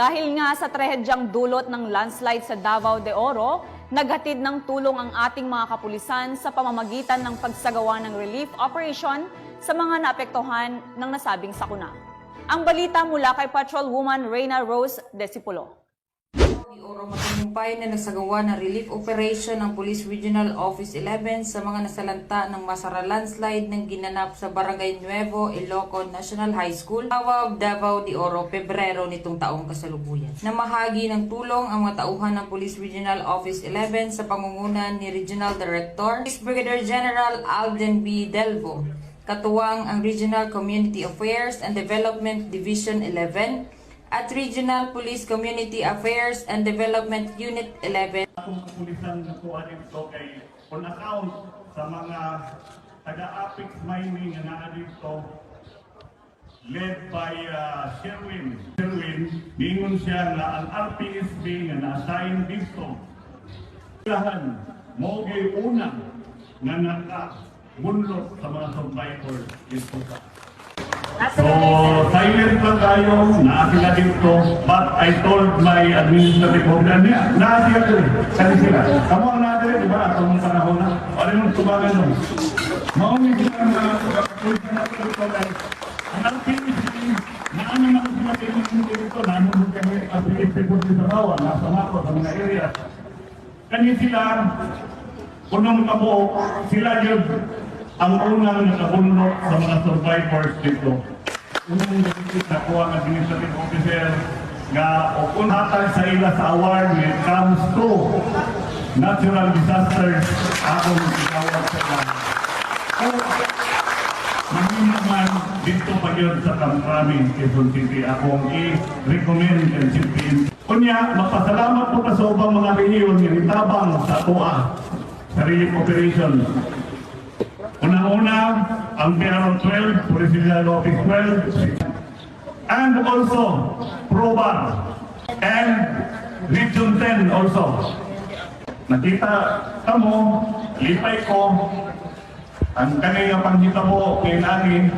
Dahil nga sa trahedyang dulot ng landslide sa Davao de Oro, naghatid ng tulong ang ating mga kapulisan sa pamamagitan ng pagsagawa ng relief operation sa mga naapektuhan ng nasabing sakuna. Ang balita mula kay Patrolwoman Reyna Rose Desipulo. Di Oro matagumpay na nagsagawa ng relief operation ng Police Regional Office 11 sa mga nasalanta ng Masara landslide ng ginanap sa Barangay Nuevo, Ilocon National High School, Tawag, Davao de Oro, Pebrero nitong taong kasalukuyan. Namahagi ng tulong ang mga tauhan ng Police Regional Office 11 sa pangunguna ni Regional Director, Police Brigadier General Alden B. Delvo, katuwang ang Regional Community Affairs and Development Division 11, at Regional Police Community Affairs and Development Unit 11. akong kapulisan na kuha dito kay on account sa mga taga-Apex Mining na naa dito led by uh, Sherwin. Sherwin, ningon siya na ang RPSB nga na-assign dito. Lahan, mo una nga naka-bunlot sa mga survivors dito sa So, silent lang tayo, naakila dito, but I told my administrative organ niya, naasiya ko eh, kasi sila. Kamu ang natin, di ba, atong panahon na, ano yung tubagan nun? Maungi sila ang mga natin dito guys. Ang RPSC, naano na kung sila pinagin dito, naano kami ang PSP po sa bawa, nasa mako sa mga area. Kani sila, unang kamo, sila yun, ang unang nakabunot sa mga survivors dito. Unang nakuha ang administrative officer nga o kung hatag sa ila sa award when it comes to natural disasters akong itawag sa ila. O, Mahina man dito pa yun sa Kamkrami, Quezon City, akong i-recommend and sipin. Kunya, magpasalamat po ka sa ubang mga rehiyon nga nitabang sa TUA, sa relief operation. Una-una, ang PRO 12, Presidential Office 12, and also PROBAR, and Region 10 also. Nakita kamo, lipay ko, ang kanina pangita mo kay nani,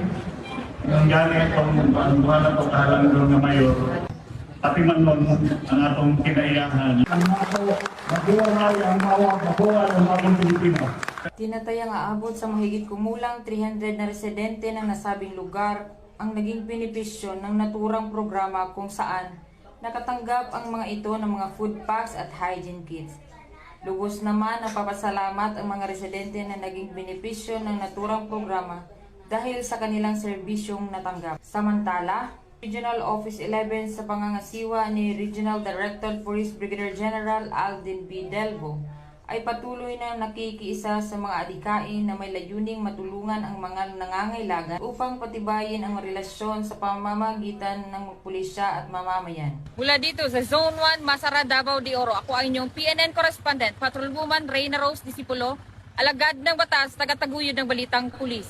yung gani itong ang buhala to kahalang doon nga mayor, pati man nun ang atong kinaiyahan. Ang ako, mabuhay ang mawag, mabuhay ang mga Pilipino. Tinatayang aabot sa mahigit kumulang 300 na residente ng nasabing lugar ang naging benepisyo ng naturang programa kung saan nakatanggap ang mga ito ng mga food packs at hygiene kits. Lubos naman napapasalamat ang mga residente na naging benepisyo ng naturang programa dahil sa kanilang serbisyong natanggap. Samantala, Regional Office 11 sa pangangasiwa ni Regional Director Police Brigadier General Alden B. Delvo ay patuloy na nakikiisa sa mga adikain na may layuning matulungan ang mga nangangailangan upang patibayin ang relasyon sa pamamagitan ng pulisya at mamamayan. Mula dito sa Zone 1, Masara, Davao de Oro, ako ang inyong PNN correspondent, Patrolwoman Reyna Rose Disipulo, alagad ng batas, tagataguyod ng balitang pulis.